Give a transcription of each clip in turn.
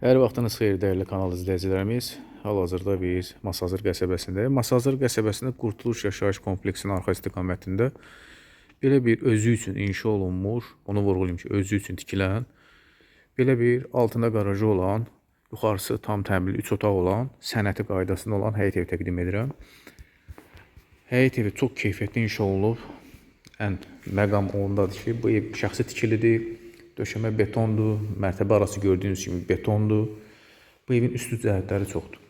Hər vaxtınız xeyir dəyərli kanal izləyicilərimiz. Hal-hazırda biz Masazır qəsəbəsindəyik. Masazır qəsəbəsində Qurtuluş Yaşayış kompleksinin arxa istiqamətində belə bir özü üçün inşa olunmuş, onu vurğulayım ki, özü üçün tikilən belə bir altında qarajı olan, yuxarısı tam təmirli 3 otaq olan, sənəti qaydasında olan həyət evi təqdim edirəm. Həyət evi çox keyfiyyətli inşa olunub. Ən məqam ondadır ki, bu ev şəxsi tikilidir. Döşəmə betondur, mərtəbə arası gördüyünüz kimi betondur. Bu evin üstü cəhətləri çoxdur.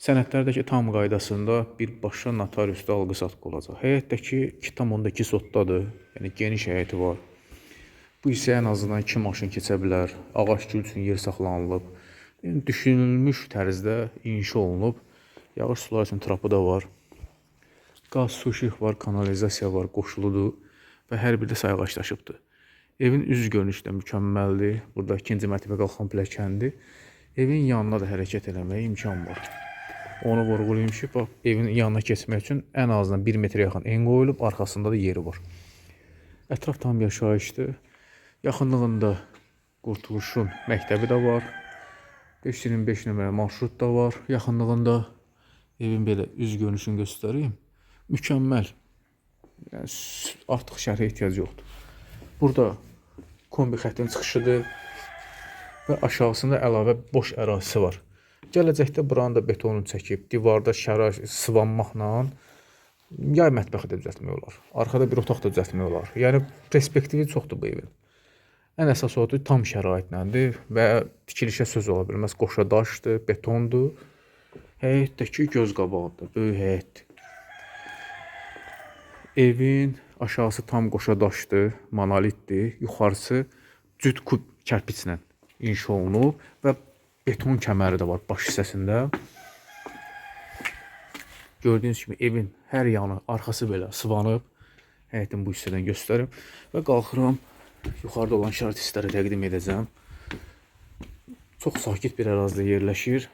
Sənədlərdəki tam qaydasında birbaşa notariusda alqı-satqı olacaq. Həyətdəki 2,2 sotdadır. Yəni geniş həyəti var. Bu hissə ən azından 2 maşın keçə bilər. Ağac gül üçün yer saxlanılıb. Yəni düşünülmüş tərzdə inşa olunub. Yağış suları üçün trapı da var. Qaz, su işıq var, kanalizasiya var, qoşuludur və hər biri də sayğaçlaşıbdır. Evin üz görünüşü də mükəmməldir. Burada ikinci mərtəbə qalxan pilləkəndir. Evin yanına da hərəkət eləməyə imkan var. Onu vurğulayım ki, bax evin yanına keçmək üçün ən azından 1 metrə yaxın en qoyulub, arxasında da yeri var. Ətraf tam yaşayışdır. Yaxınlığında Qurtuluşun məktəbi də var. 525 nömrə marşrut da var. Yaxınlığında evin belə üz görünüşünü göstəreyim. Mükəmməl. Yəni artıq şərhə ehtiyac yoxdur. Burada kombi xəttin çıxışıdır və aşağısında əlavə boş ərazisi var. Gələcəkdə buranın da betonunu çəkib, divarda şəra sıvanmaqla yay mətbəxi də düzəltmək olar. Arxada bir otaq da düzəltmək olar. Yəni perspektivi çoxdur bu evin. Ən əsas odur tam şəraitlədir və tikilişə söz ola bilməz. Qoşa daşdır, betondur. Həyətdəki göz qabağıdır, böyük həyətdir. Evin aşağısı tam qoşa daşdır, monolitdir. Yuxarısı cüt kub kərpiçlə inşa olunub və beton kəməri də var baş hissəsində. Gördüyünüz kimi evin hər yanı, arxası belə sıvanıb. Həyətin bu hissədən göstərim və qalxıram yuxarıda olan şərait hissləri təqdim edəcəm. Çox sakit bir ərazidə yerləşir.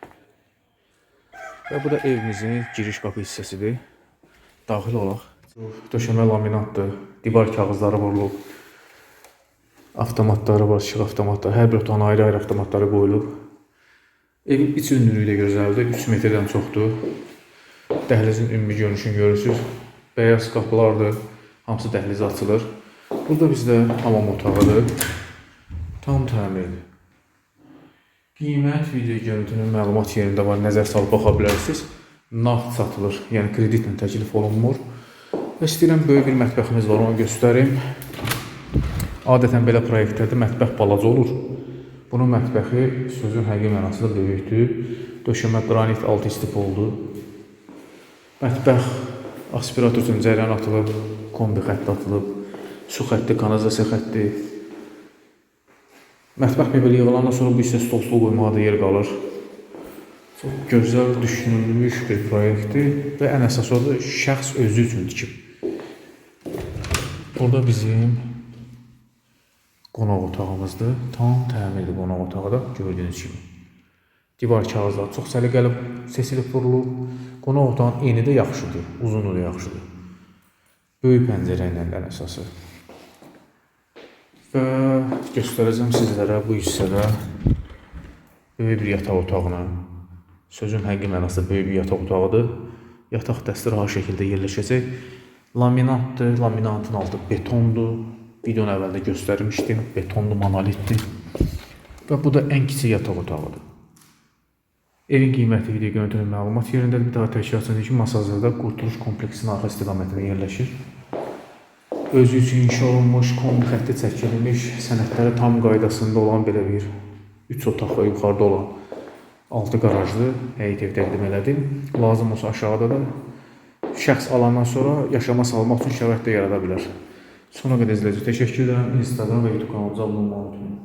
Və bu da evimizin giriş qapı hissəsidir. Daxil olaq. Döşəmə laminatdır. Divar kağızları vurulub. Avtomatları var, işıq avtomatları. Hər bir otağın ayrı-ayrı avtomatları qoyulub. Evin iç ünlülüyü də gözəldir. 3 metrdən çoxdur. Dəhlizin ümumi görünüşünü görürsüz. Bəyaz qapılardır. Hamısı dəhlizə açılır. Burada bizdə hamam otağıdır. Tam təmirli. Qiymət video görüntünün məlumat yerində var. Nəzər salıb baxa bilərsiniz. Nağd satılır. Yəni kreditlə təklif olunmur. İstəyirəm böyük bir mətbəximiz var, onu göstərim. Adətən belə layihələrdə mətbəx balaca olur. Bunun mətbəxi sözün həqiqi mənasında böyükdür. Döşəmə qranit altı istif oldu. Mətbəx aspirator üçün cəryan atılıb, kombi xətti atılıb, su xətti, kanalizasiya xətti. Mətbəx mebeli yığılandan sonra bu hissə stol stol qoymağa da yer qalır. Çox gözəl düşünülmüş bir layihədir və ən əsas odur şəxs özü üçün tikib. Burada bizim qonaq otağımızdır. Tam təmirli qonaq otağı da gördüyünüz kimi. Divar kağızları çox səliqəli seçilib vurulub. Qonaq otağının eni də yaxşıdır, uzunluğu da yaxşıdır. Böyük pəncərə ilə ən əsası. Və göstərəcəm sizlərə bu hissədə böyük bir yataq otağını. Sözün həqiqi mənasında böyük bir yataq otağıdır. Yataq dəsti rahat şəkildə yerləşəcək. Laminatdır, laminatın altı betondur. Videonun əvvəldə göstərmişdim. Betonlu monolitdir. Və bu da ən kiçik yataq otağıdır. Evin qiyməti video görüntünün məlumat yerindədir. Bir daha təkrar edir ki, Masazırda Qurtuluş kompleksinin arxa istiqamətində yerləşir. Özü üçün inşa olunmuş, kombi xətti çəkilmiş, sənədləri tam qaydasında olan belə bir 3 otaq və yuxarıda olan 6 qarajlı həyət ev təqdim elədim. Lazım olsa aşağıda da şəxs alandan sonra yaşama salmaq üçün şərait də yarada bilər. Sona qədər üçün təşəkkür edirəm. Instagram və YouTube kanalımıza abunə olmayı unutmayın.